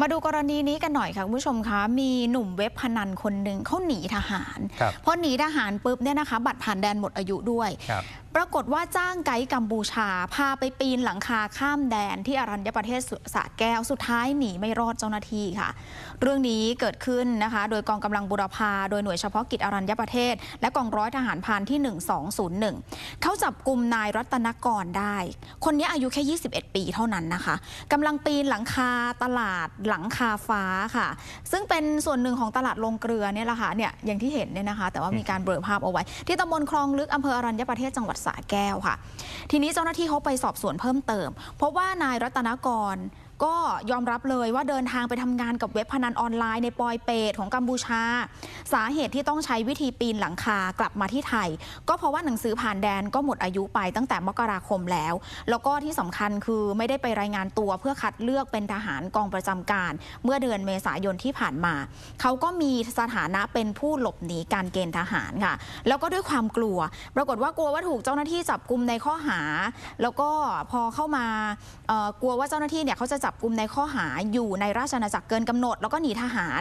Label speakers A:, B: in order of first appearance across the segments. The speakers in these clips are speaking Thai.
A: มาดูกรณีนี้กันหน่อยค่ะคุณผู้ชมคะมีหนุ่มเว็บพนันคนหนึ่งเขาหนีทหาร
B: ครับ
A: พอหนีทหารปุ๊บเนี่ยนะคะ บัตรผ่านแดนหมดอายุด้วย
B: ครับ
A: ปรากฏว่าจ้างไกด์กัมพูชา พาไปปีนหลังคาข้ามแดนที่อรัญญประเทศสระแก้วสุดท้ายหนีไม่รอดเจ้าหน้าที่ค่ะ เรื่องนี้เกิดขึ้นนะคะ โดยกองกำลังบุรพาโดยหน่วยเฉพาะกิจอรัญญประเทศ และกองร้อยทหารพรานที่ 1201 เขาจับกลุ่มนายรัตนกรได้ คนนี้อายุแค่ 21 ปีเท่านั้นนะคะกำลังปีนหลังคาตลาดหลังคาฟ้าค่ะ ซึ่งเป็นส่วนหนึ่งของตลาดลงเกลือเนี่ยแหละค่ะเนี่ยอย่างที่เห็นเนี่ยนะคะ แต่ว่ามีการเบลอภาพเอาไว้ ที่ตำบลคลองลึกอำเภออรัญญประเทศจังหวัดสระแก้วค่ะ ทีนี้เจ้าหน้าที่เขาไปสอบสวนเพิ่มเติม เพราะว่านายรัตนกร ก็ยอมรับเลยว่าเดินทางไปทำงานกับเว็บพนันออนไลน์ในปอยเปตของกัมพูชา สาเหตุที่ต้องใช้วิธีปีนหลังคากลับมาที่ไทย ก็เพราะว่าหนังสือผ่านแดนก็หมดอายุไปตั้งแต่มกราคมแล้ว แล้วก็ที่สำคัญคือไม่ได้ไปรายงานตัวเพื่อคัดเลือกเป็นทหารกองประจำการ เมื่อเดือนเมษายนที่ผ่านมา เขาก็มีสถานะเป็นผู้หลบหนีการเกณฑ์ทหารค่ะ แล้วก็ด้วยความกลัว ปรากฏว่ากลัวว่าถูกเจ้าหน้าที่จับกลุ่มในข้อหา แล้วก็พอเข้ามากลัวว่าเจ้าหน้าที่เนี่ยเขาจะจับกลุ่มในข้อหาอยู่ในราชอาณาจักรเกินกำหนด แล้วก็หนีทหาร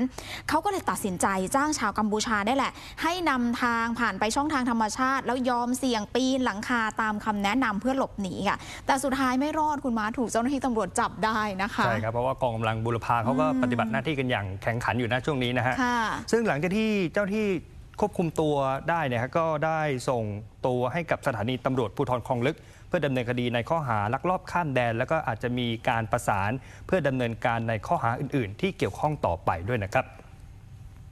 A: เขาก็เลยตัดสินใจจ้างชาวกัมพูชาได้แหละ ให้นำทางผ่านไปช่องทางธรรมชาติ แล้วยอมเสี่ยงปีนหลังคาตามคำแนะนำเพื่อหลบหนีค่ะ แต่สุดท้ายไม่รอดคุณม้าถูกเจ้าหน้าที่ตำรวจจับได้นะคะ
B: ใช่ครับเพราะว่ากองกำลังบุรพาเขาก็
A: อืม
B: ปฏิบัติหน้าที่กันอย่างแข็งขันอยู่นะช่วงนี้นะฮะ
A: ค่ะ
B: ซึ่งหลังจากที่เจ้าที่ ควบคุมตัวได้เนี่ยฮะก็ได้ส่งตัวให้กับสถานีตำรวจภูธรคลองลึก เพื่อดำเนินคดีในข้อหาลักลอบข้ามแดน แล้วก็อาจจะมีการประสาน เพื่อดำเนินการในข้อหาอื่น ๆ ที่เกี่ยวข้องต่อไปด้วยนะครับ